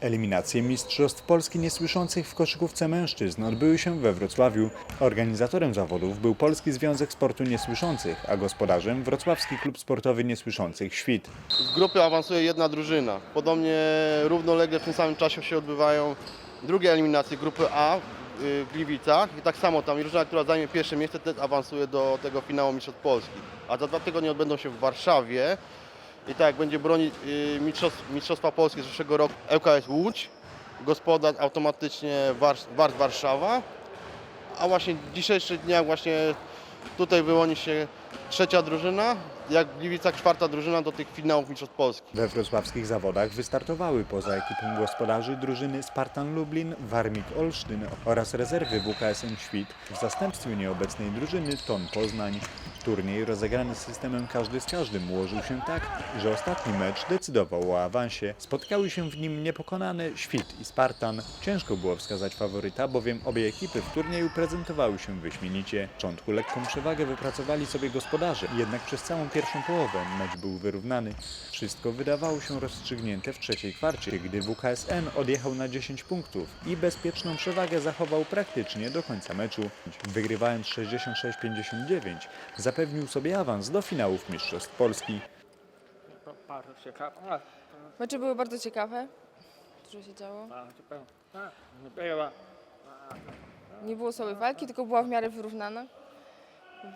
Eliminacje Mistrzostw Polski Niesłyszących w koszykówce mężczyzn odbyły się we Wrocławiu. Organizatorem zawodów był Polski Związek Sportu Niesłyszących, a gospodarzem Wrocławski Klub Sportowy Niesłyszących Świt. Z grupy awansuje jedna drużyna. Podobnie równolegle w tym samym czasie się odbywają drugie eliminacje grupy A y, w Gliwicach i tak samo tam drużyna, która zajmie pierwsze miejsce też awansuje do tego finału Mistrzostw Polski. A za dwa tygodnie odbędą się w Warszawie i tak będzie bronić y, mistrzostw, Mistrzostwa Polski z zeszłego roku ŁKS Łódź, gospodarz automatycznie Wars, Wars Warszawa, a właśnie w dzisiejszych dniach właśnie tutaj wyłoni się trzecia drużyna, jak w Gliwicach czwarta drużyna do tych finałów Mistrzostw Polski. We wrocławskich zawodach wystartowały poza ekipą gospodarzy drużyny Spartan Lublin, Warmik Olsztyn oraz rezerwy WKSM Świt w zastępstwie nieobecnej drużyny Ton Poznań. Turniej rozegrany systemem każdy z każdym ułożył się tak, że ostatni mecz decydował o awansie. Spotkały się w nim niepokonane Świt i Spartan. Ciężko było wskazać faworyta, bowiem obie ekipy w turnieju prezentowały się wyśmienicie. W początku lekką przewagę wypracowali sobie gospodarze, jednak przez całą pierwszą połowę mecz był wyrównany. Wszystko wydawało się rozstrzygnięte w trzeciej kwarcie, gdy WKSN odjechał na 10 punktów i bezpieczną przewagę zachował praktycznie do końca meczu. Wygrywając 66-59 zapewnił sobie awans do finałów Mistrzostw Polski. Mecze były bardzo ciekawe. Dużo się działo. nie było słabej walki, tylko była w miarę wyrównana.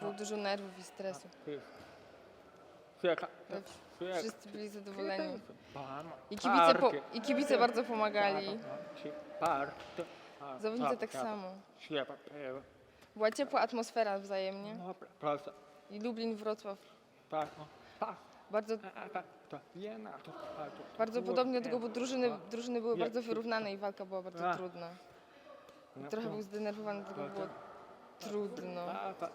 Było dużo nerwów i stresu. Wszyscy byli zadowoleni. I kibice, po, i kibice bardzo pomagali. Zawodnicy tak samo. Była ciepła atmosfera wzajemnie. Dobra, proszę. I Lublin, Wrocław. Bardzo. Pa. Bardzo, A, a, to Wiena, to bardzo. bardzo było podobnie do tego, bo drużyny, drużyny były bardzo wyrównane i walka była bardzo A. trudna. No, Trochę no. był zdenerwowany, dlatego było trudno. A, pa.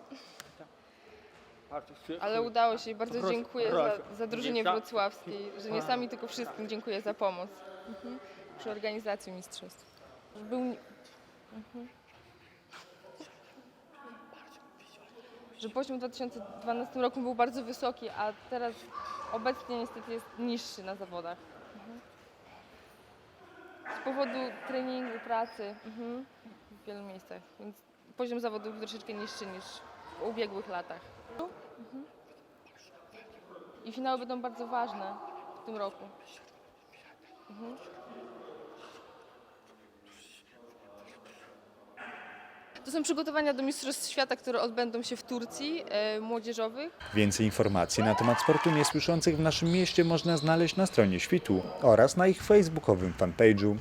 Bardzo się- Ale udało się i bardzo Proszę, dziękuję proszę. za, za drużynie Nie za- wrocławskiej, że nie sami, tylko wszystkim dziękuję za pomoc mhm. przy organizacji mistrzostw. Był... Mhm. Że poziom w 2012 roku był bardzo wysoki, a teraz obecnie niestety jest niższy na zawodach. Z powodu treningu, pracy w wielu miejscach, więc poziom zawodów był troszeczkę niższy niż w ubiegłych latach. I finały będą bardzo ważne w tym roku. Mhm. To są przygotowania do Mistrzostw Świata, które odbędą się w Turcji, e, młodzieżowych. Więcej informacji na temat sportu niesłyszących w naszym mieście można znaleźć na stronie Świtu oraz na ich facebookowym fanpage'u.